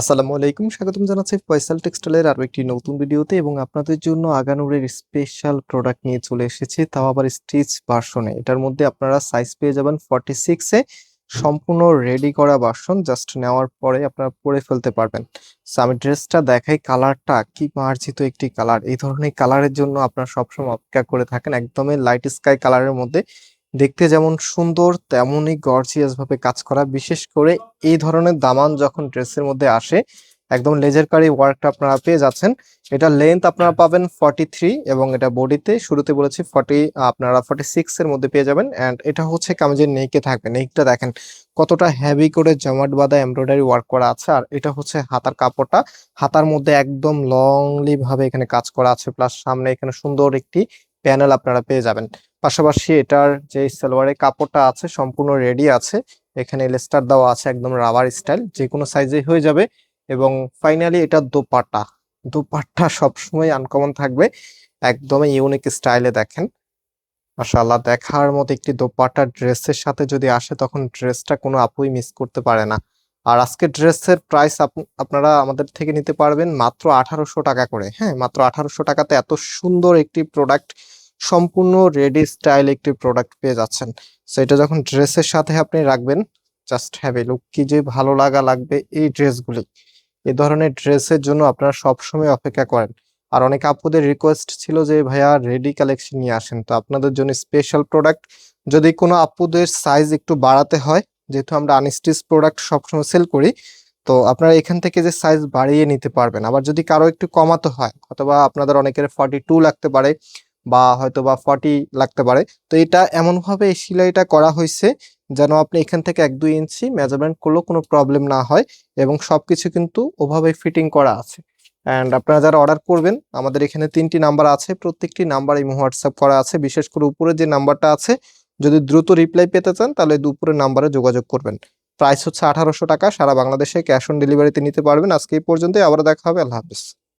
আসসালামু আলাইকুম, স্বাগতম জানাচ্ছি ফয়সাল টেক্সটাইলের আরও একটি নতুন ভিডিওতে এবং আপনাদের জন্য আগানুরের স্পেশাল প্রোডাক্ট নিয়ে চলে এসেছি তাও আবার স্টিচ ভার্সনে এটার মধ্যে আপনারা সাইজ পেয়ে যাবেন ফর্টি সিক্সে সম্পূর্ণ রেডি করা ভার্সন জাস্ট নেওয়ার পরে আপনারা পরে ফেলতে পারবেন। সো আমি ড্রেসটা দেখাই কালারটা কি মার্জিত একটি কালার এই ধরনের কালারের জন্য আপনারা সবসময় অপেক্ষা করে থাকেন, একদমই লাইট স্কাই কালারের মধ্যে। দেখতে যেমন সুন্দর তেমনই গর্জিয়াস ভাবে কাজ করা। বিশেষ করে এই ধরনের দামান যখন ড্রেসের মধ্যে আসে একদম লেজার কারি ওয়ার্কটা আপনারা পেয়ে যাচ্ছেন। এটা লেন্থ আপনারা পাবেন ফর্টি থ্রি এবং এটা বডিতে শুরুতে বলেছি ফর্টি আপনারা ফর্টি সিক্স এর মধ্যে পেয়ে যাবেন। অ্যান্ড এটা হচ্ছে কামিজের নেকে থাকবে। নেকটা দেখেন কতটা হেভি করে জমাট বাঁধা এমব্রয়ডারি ওয়ার্ক করা আছে। আর এটা হচ্ছে হাতার কাপড়টা। হাতার মধ্যে একদম লংলি ভাবে এখানে কাজ করা আছে। প্লাস সামনে এখানে সুন্দর একটি প্যানেল আপনারা পেয়ে যাবেন। পাশাপাশি এটার যে সালোয়ারের কাপড়টা আছে সম্পূর্ণ রেডি আছে। এখানে লেস্টার দেওয়া আছে একদম রাবার স্টাইল যে কোনো সাইজে হয়ে যাবে। এবং ফাইনালি এটা দোপাট্টা। দোপাট্টা সবসময় আনকমন থাকবে। একদমই ইউনিক স্টাইলে দেখেন। মাশাআল্লাহ, দেখার মতো একটি দোপাট্টা ড্রেসের সাথে যদি আসে, তখন ড্রেসটা কোনো আপুই মিস করতে পারে না। আর আজকে ড্রেসের প্রাইস আপনারা আমাদের থেকে নিতে পারবেন মাত্র আঠারোশো টাকা করে। হ্যাঁ মাত্র আঠারোশো টাকাতে এত সুন্দর একটি প্রোডাক্ট সম্পূর্ণ রেডি স্টাইল একটি প্রোডাক্ট পেয়ে যাচ্ছেন। সো এটা যখন ড্রেসের সাথে আপনি রাখবেন জাস্ট হ্যাভ এ লুক কি যে ভালো লাগা লাগবে এই ড্রেসগুলি এ ধরনের ড্রেসের জন্য আপনারা সবসময় অপেক্ষা করেন। আর অনেক আপুদের রিকোয়েস্ট ছিল যে, ভাইয়া রেডি কালেকশন নিয়ে আসেন। তো আপনাদের জন্য স্পেশাল প্রোডাক্ট যদি কোনো আপুদের সাইজ একটু বাড়াতে হয়, যেহেতু আমরা আনস্টিচ প্রোডাক্ট সবসময় সেল করি, তো আপনারা এখান থেকে যে সাইজ বাড়িয়ে নিতে পারবেন। আবার যদি কারও একটু কমাতে হয়, অথবা আপনাদের অনেকের ফর্টি টু লাগতে পারে বা হয়তো বা ফর্টি লাগতে পারে। তো এটা এমনভাবে এই সেলাইটা করা হয়েছে যেন আপনি এখান থেকে এক দুই ইঞ্চি মেজারমেন্ট করলেও কোনো প্রবলেম না হয় এবং সবকিছু কিন্তু ওভাবে ফিটিং করা আছে। অ্যান্ড আপনারা যারা অর্ডার করবেন, আমাদের এখানে তিনটি নাম্বার আছে, প্রত্যেকটি নাম্বার এই হোয়াটসঅ্যাপ করা আছে। বিশেষ করে উপরে যে নাম্বারটা আছে, যদি দ্রুত রিপ্লাই পেতে চান, তাহলে দুপুরের নাম্বারে যোগাযোগ করবেন। প্রাইস হচ্ছে আঠারোশো টাকা, সারা বাংলাদেশে ক্যাশ অন ডেলিভারিতে নিতে পারবেন। আজকে এই পর্যন্তই আবার দেখা হবে, আল্লাহ হাফিজ।